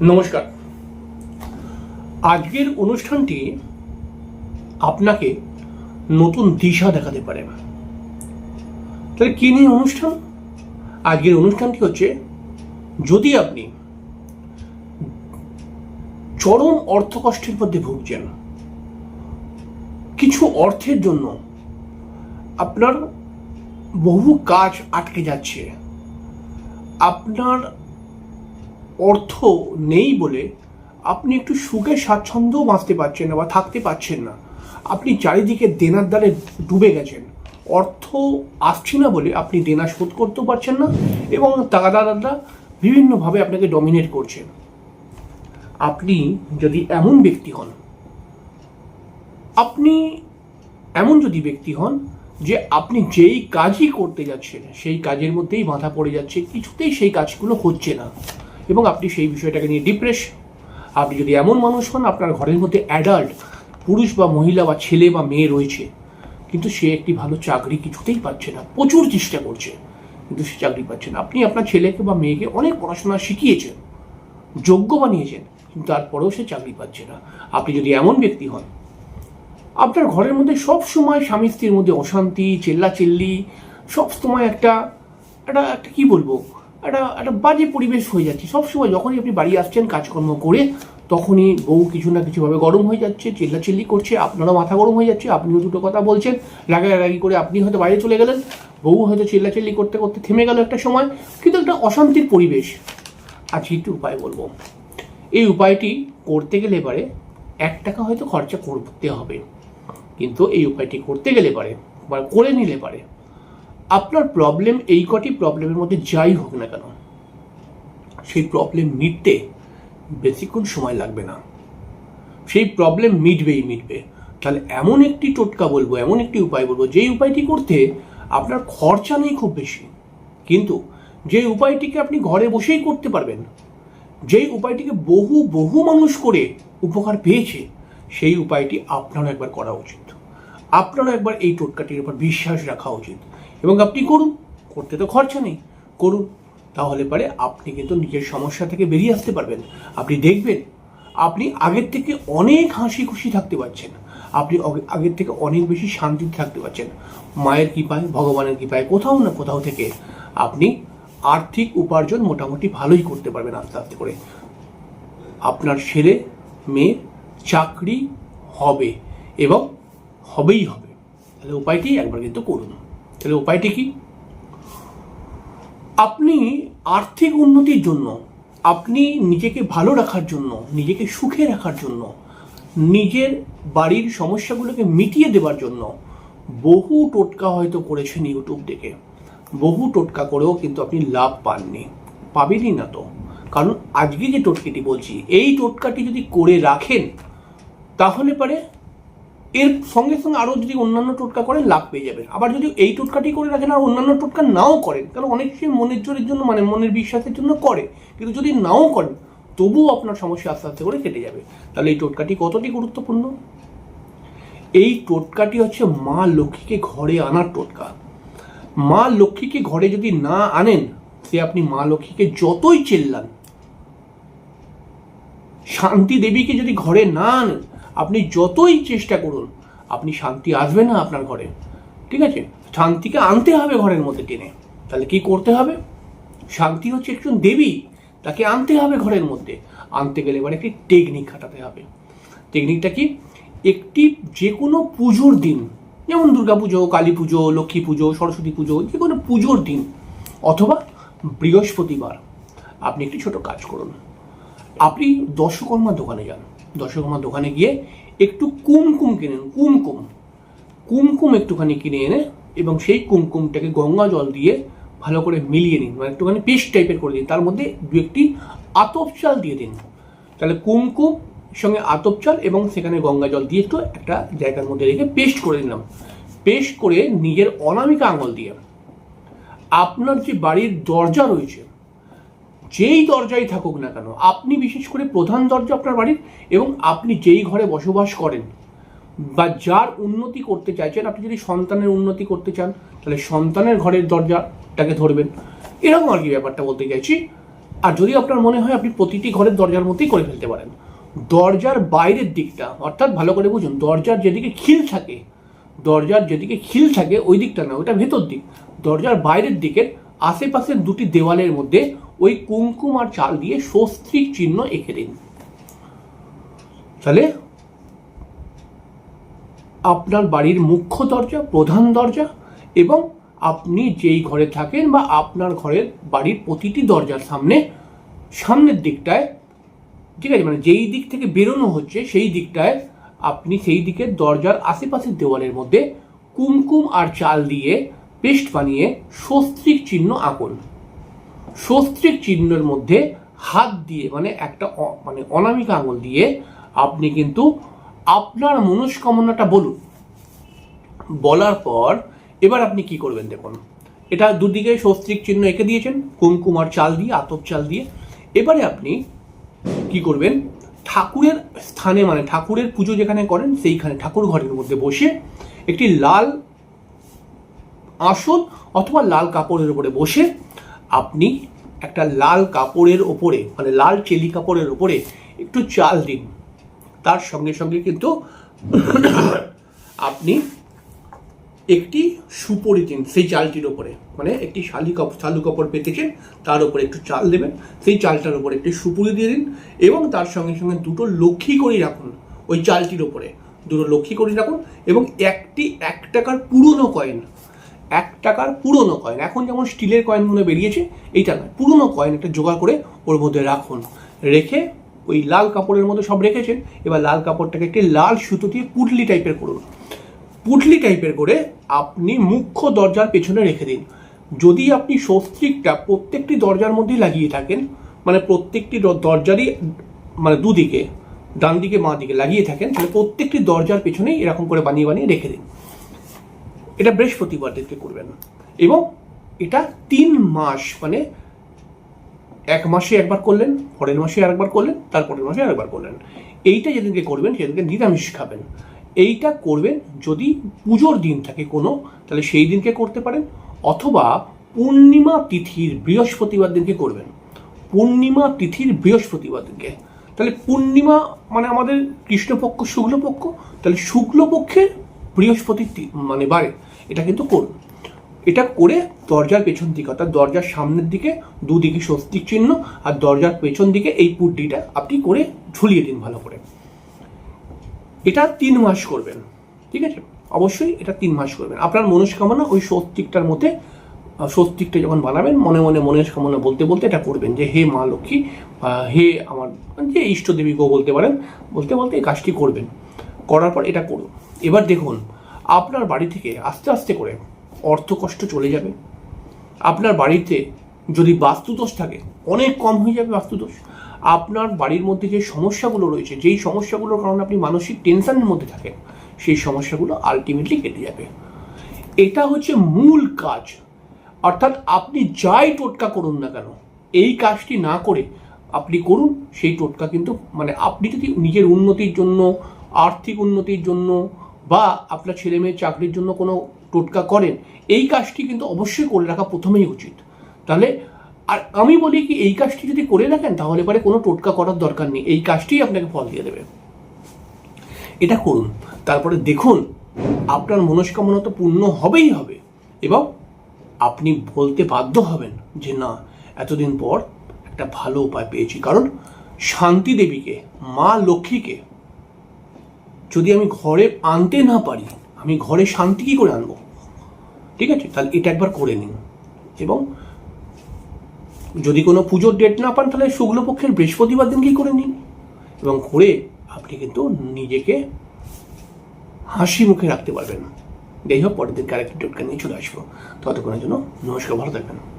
নমস্কার। আজকের অনুষ্ঠানটি আপনাকে নতুন দিশা দেখাতে পারে। তাহলে কি নিয়ে অনুষ্ঠান? আজকের অনুষ্ঠানটি হচ্ছে, যদি আপনি চরম অর্থকষ্টের মধ্যে ভুগছেন, কিছু অর্থের জন্য আপনার বহু কাজ আটকে যাচ্ছে, আপনার অর্থ নেই বলে আপনি একটু সুখে স্বাচ্ছন্দ্যও বাঁচতে পারছেন না বা থাকতে পারছেন না। আপনি চারিদিকে দেনার দ্বারে ডুবে গেছেন। অর্থ আসছে না বলে আপনি দেনা শোধ করতেও পারছেন না এবং তাগাদাররা বিভিন্নভাবে আপনাকে ডমিনেট করছেন। আপনি যদি এমন ব্যক্তি হন, আপনি এমন যদি ব্যক্তি হন যে আপনি যেই কাজই করতে যাচ্ছেন, সেই কাজের মধ্যেই বাধা পড়ে যাচ্ছে, কিছুতেই সেই কাজগুলো হচ্ছে না। এবং আপনি সেই বিষয়টাকে নিয়ে ডিপ্রেস আপনি যদি এমন মানুষ হন, আপনার ঘরের মধ্যে অ্যাডাল্ট পুরুষ বা মহিলা বা ছেলে বা মেয়ে রয়েছে, কিন্তু সে একটি ভালো চাকরি কিছুতেই পাচ্ছে না, প্রচুর চেষ্টা করছে, কিন্তু সে চাকরি পাচ্ছে না। আপনি আপনার ছেলেকে বা মেয়েকে অনেক পড়াশোনা শিখিয়েছেন যোগ্য বানিয়েছেন, কিন্তু তারপরেও সে চাকরি পাচ্ছে না। আপনি যদি এমন ব্যক্তি হন, আপনার ঘরের মধ্যে সব সময় স্বামী স্ত্রীর মধ্যে অশান্তি, চেল্লাচিল্লি, সব সময় একটা একটা একটা কি বলব? একটা একটা বাজে পরিবেশ হয়ে যাচ্ছে। সব সময় যখনই আপনি বাড়ি আসছেন, কাজকর্ম করে, তখনই বউ কিছু না কিছুভাবে গরম হয়ে যাচ্ছে, চিল্লাচিল্লি করছে, আপনারও মাথা গরম হয়ে যাচ্ছে, আপনিও দুটো কথা বলছেন রাগারাগি করে আপনি হয়তো বাইরে চলে গেলেন, বউ হয়তো চিল্লাচিল্লি করতে করতে থেমে গেল একটা সময়, কিন্তু একটা অশান্তির পরিবেশ। আজকে একটু উপায় বলব। এই উপায়টি করতে গেলে এবারে এক টাকা হয়তো খরচা করতে হবে। কিন্তু এই উপায়টি করতে গেলে পারে, বা করে নিলে পারে। আপনার প্রবলেম এই কটি প্রবলেমের মধ্যে যাই হোক না কেন, সেই প্রবলেম মিটতে বেশিক্ষণ সময় লাগবে না। সেই প্রবলেম মিটবেই মিটবে। তাহলে এমন একটি টোটকা বলব, এমন একটি উপায় বলব, যেই উপায়টি করতে আপনার খরচা নেই খুব বেশি। কিন্তু যে উপায়টিকে আপনি ঘরে বসেই করতে পারবেন, যেই উপায়টিকে বহু বহু মানুষ করে উপকার পেয়েছে, সেই উপায়টি আপনারও একবার করা উচিত। আপনারও একবার এই টোটকাটির উপর বিশ্বাস রাখা উচিত। এবং আপনি করুন, করতে তো খরচা নেই। করুন, তাহলে পরে আপনি কিন্তু নিজের সমস্যা থেকে বেরিয়ে আসতে পারবেন। আপনি দেখবেন, আপনি আগের থেকে অনেক হাসি খুশি থাকতে পারছেন। আপনি আগের থেকে অনেক বেশি শান্তিতে থাকতে পারছেন। মায়ের কৃপায়, ভগবানের কৃপায়, কোথাও না কোথাও থেকে আপনি আর্থিক উপার্জন মোটামুটি ভালোই করতে পারবেন আস্তে আস্তে করে। আপনার ছেলে, মেয়ে চাকরি হবে এবং হবেই হবে। তাহলে উপায়টি একবার কিন্তু করুন। তাহলে উপায়টি কি? আপনি আর্থিক উন্নতির জন্য, আপনি নিজেকে ভালো রাখার জন্য, নিজেকে সুখে রাখার জন্য, নিজের বাড়ির সমস্যাগুলোকে মিটিয়ে দেওয়ার জন্য বহু টোটকা হয়তো করেছেন ইউটিউব দেখে। বহু টোটকা করেও কিন্তু আপনি লাভ পাননি। পাবেনই না তো। কারণ আজকে যে টোটকাটি বলছি, এই টোটকাটি যদি করে রাখেন, তাহলে পারে এর সঙ্গে সঙ্গে আরও যদি অন্যান্য টোটকা করেন, লাভ পেয়ে যাবেন। আবার যদি এই টোটকাটি করে রাখেন আর অন্যান্য টোটকা নাও করেন কারণ অনেক সময় মনের জোরের জন্য মানে মনের বিশ্বাসের জন্য করে। কিন্তু যদি নাও করেন, তবুও আপনার সমস্যা আস্তে আস্তে করে কেটে যাবে। তাহলে এই টোটকাটি কতটি গুরুত্বপূর্ণ? এই টোটকাটি হচ্ছে মা লক্ষ্মীকে ঘরে আনার টোটকা। মা লক্ষ্মীকে ঘরে যদি না আনেন, সে আপনি মা লক্ষ্মীকে যতই চেল্লান, শান্তি দেবীকে যদি ঘরে না আনেন আপনি যতই চেষ্টা করুন, আপনি শান্তি আসবে না আপনার ঘরে। ঠিক আছে? শান্তিকে আনতে হবে ঘরের মধ্যে টেনে। তাহলে কি করতে হবে? শান্তি হচ্ছে একজন দেবী, তাকে আনতে হবে ঘরের মধ্যে। আনতে গেলে এবার একটি টেকনিক খাটাতে হবে। টেকনিকটা কি? একটি যে কোনো পুজোর দিন, যেমন দুর্গা পুজো কালী পুজো লক্ষ্মী পুজো সরস্বতী পুজো যে কোনো পুজোর দিন, অথবা বৃহস্পতিবার, আপনি একটি ছোট কাজ করুন। আপনি দশকর্মা দোকানে যান। দশকর্মা দোকানে গিয়ে একটু কুমকুম কিনেন, কুমকুম। কুমকুম একটুখানি কিনে এনে এবং সেই কুমকুমটাকে গঙ্গা জল দিয়ে ভালো করে মিলিয়ে নিন মানে একটুখানি পেস্ট টাইপের করে দিন, তার মধ্যে দু একটি আতপ চাল দিয়ে দিন। তাহলে কুমকুম সঙ্গে আতপ চাল এবং সেখানে গঙ্গা জল দিয়ে একটু একটা জায়গার মধ্যে রেখে পেস্ট করে দিলাম। পেস্ট করে নিজের অনামিকা আঙুল দিয়ে। আপনার যে বাড়ির দরজা রয়েছে যেই দরজাই থাকুক না কেন, আপনি বিশেষ করে প্রধান দরজা আপনার বাড়ির এবং আপনি যেই ঘরে বসবাস করেন বা যার উন্নতি করতে চাইছেন, আপনি যদি সন্তানের উন্নতি করতে চান, তাহলে সন্তানের ঘরের দরজাটাকে ধরবেন। এরকম আর কি ব্যাপারটা বলতে চাইছি। আর যদি আপনার মনে হয় আপনি প্রতিটি ঘরের দরজার মধ্যেই করে ফেলতে পারেন। দরজার বাইরের দিকটা, অর্থাৎ ভালো করে বুঝুন, দরজার যেদিকে খিল থাকে, দরজার যেদিকে খিল থাকে, ওই দিকটা না, ওইটা ভেতর দিক। দরজার বাইরের দিকের আশেপাশের দুটি দেওয়ালের মধ্যে ওই কুমকুম আর চাল দিয়ে স্বস্তিক চিহ্ন এঁকে দিন। তাহলে আপনার বাড়ির মুখ্য দরজা, প্রধান দরজা এবং আপনি যেই ঘরে থাকেন বা আপনার ঘরের বাড়ির প্রতিটি দরজার সামনে, সামনের দিকটায়, ঠিক আছে মানে যেই দিক থেকে বেরোনো হচ্ছে সেই দিকটায় আপনি সেই দিকের দরজার আশেপাশের দেওয়ালের মধ্যে কুমকুম আর চাল দিয়ে পেস্ট বানিয়ে স্বস্তিক চিহ্ন আঁকুন। স্বস্তিক চিহ্নের মধ্যে হাত দিয়ে মানে একটা মানে অনামিকা আঙুল দিয়ে আপনি কিন্তু আপনার মনস্কামনাটা বলুন। বলার পর এবার আপনি কি করবেন দেখুন। এটা দুদিকে স্বস্তিক চিহ্ন এঁকে দিয়েছেন, কুমকুম আর চাল দিয়ে, আতপ চাল দিয়ে। এবারে আপনি কি করবেন? ঠাকুরের স্থানে মানে ঠাকুরের পুজো যেখানে করেন সেইখানে ঠাকুর ঘরের মধ্যে বসে একটি লাল আসন অথবা লাল কাপড়ের উপরে বসে আপনি একটা লাল কাপড়ের ওপরে মানে লাল চেলি কাপড়ের ওপরে একটু চাল দিন। তার সঙ্গে সঙ্গে কিন্তু আপনি একটি সুপরি দিন সেই চালটির ওপরে মানে একটি শালি কাপড় শালু কাপড় পেতেছেন তার উপরে একটু চাল দেবেন, সেই চালটার উপরে একটি সুপুরি দিয়ে দিন এবং তার সঙ্গে সঙ্গে দুটো লক্ষ্মী করি রাখুন ওই চালটির ওপরে দুটো লক্ষ্মী করি রাখুন এবং একটি এক টাকার পুরনো কয়েন এক টাকার পুরনো কয়েন এখন যেমন স্টিলের কয়েনগুলো বেরিয়েছে, এইটা নয়। পুরনো কয়েন একটা জোগাড় করে ওর মধ্যে রাখুন। রেখে ওই লাল কাপড়ের মধ্যে সব রেখেছেন। এবার লাল কাপড়টাকে একটি লাল সুতো দিয়ে পুটলি টাইপের করুন। পুটলি টাইপের করে আপনি মুখ্য দরজার পেছনে রেখে দিন। যদি আপনি স্বস্তিকটা প্রত্যেকটি দরজার মধ্যেই লাগিয়ে থাকেন মানে প্রত্যেকটি দরজারই মানে দুদিকে ডান দিকে বাঁ দিকে লাগিয়ে থাকেন, তাহলে প্রত্যেকটি দরজার পেছনেই এরকম করে বানিয়ে বানিয়ে রেখে দিন। এটা বৃহস্পতিবার দিনকে করবেন। এবং এটা তিন মাস মানে এক মাসে একবার করলেন, পরের মাসে আরেকবার করলেন, তারপরের মাসে আরেকবার করলেন। এইটা যেদিনকে করবেন, সেদিনকে নিরামিষ খাবেন। এইটা করবেন যদি পুজোর দিন থাকে কোনো, তাহলে সেই দিনকে করতে পারেন, অথবা পূর্ণিমা তিথির বৃহস্পতিবার দিনকে করবেন। পূর্ণিমা তিথির বৃহস্পতিবার দিনকে। তাহলে পূর্ণিমা মানে আমাদের কৃষ্ণপক্ষ, শুক্লপক্ষ, তাহলে শুক্লপক্ষের বৃহস্পতি মানে বারে এটা কিন্তু করুন এটা করে দরজার পেছন দিকে, অর্থাৎ দরজার সামনের দিকে দুদিকে স্বস্তিক চিহ্ন আর দরজার পেছন দিকে এই পুট্টিটা আপনি করে ঝুলিয়ে দিন ভালো করে। এটা তিন মাস করবেন, ঠিক আছে? অবশ্যই এটা তিন মাস করবেন। আপনার মনস্কামনা ওই স্বস্তিকটার মধ্যে স্বস্তিকটা যখন বানাবেন, মনে মনে মনের কামনা বলতে বলতে এটা করবেন যে, হে মা লক্ষ্মী হে আমার যে ইষ্টদেবীকেও বলতে পারেন, বলতে বলতে এই কাজটি করবেন। করার পর এটা করুন। এবার দেখুন আপনার বাড়ি থেকে আস্তে আস্তে করে অর্থ কষ্ট চলে যাবে। আপনার বাড়িতে যদি বাস্তুদোষ থাকে, অনেক কম হয়ে যাবে বাস্তুদোষ। আপনার বাড়ির মধ্যে যে সমস্যাগুলো রয়েছে, যেই সমস্যাগুলোর কারণে আপনি মানসিক টেনশনের মধ্যে থাকেন, সেই সমস্যাগুলো আলটিমেটলি কেটে যাবে। এটা হচ্ছে মূল কাজ। অর্থাৎ আপনি যাই টোটকা করুন না কেন, এই কাজটি না করে আপনি করুন, সেই টোটকা কিন্তু মানে আপনি যদি নিজের উন্নতির জন্য, আর্থিক উন্নতির জন্য বা আপনার ছেলে মেয়ের চাকরির জন্য কোনো টোটকা করেন, এই কাজটি কিন্তু অবশ্যই করে রাখা প্রথমেই উচিত। তাহলে, আর আমি বলি কি, এই কাজটি যদি করে রাখেন, তাহলে পরে কোনো টোটকা করার দরকার নেই। এই কাজটিই আপনাকে ফল দিয়ে দেবে। এটা করুন। তারপরে দেখুন, আপনার মনস্কামনা তো পূর্ণ হবেই হবে এবং আপনি বলতে বাধ্য হবেন যে না, এতদিন পর একটা ভালো উপায় পেয়েছি। কারণ শান্তি দেবীকে, মা লক্ষ্মীকে যদি আমি ঘরে আনতে না পারি, আমি ঘরে শান্তি কী করে আনব? ঠিক আছে? তাহলে এটা একবার করে নিন। এবং যদি কোনো পুজোর ডেট না পান, তাহলে শুক্লপক্ষের বৃহস্পতিবার দিন কি করে নিন? এবং করে আপনি কিন্তু নিজেকে হাসি মুখে রাখতে পারবেন। যাই হোক, পরের দিন আরেকটি টোটকা নিয়ে চলে আসব। ততক্ষণের জন্য নমস্কার, ভালো থাকবেন।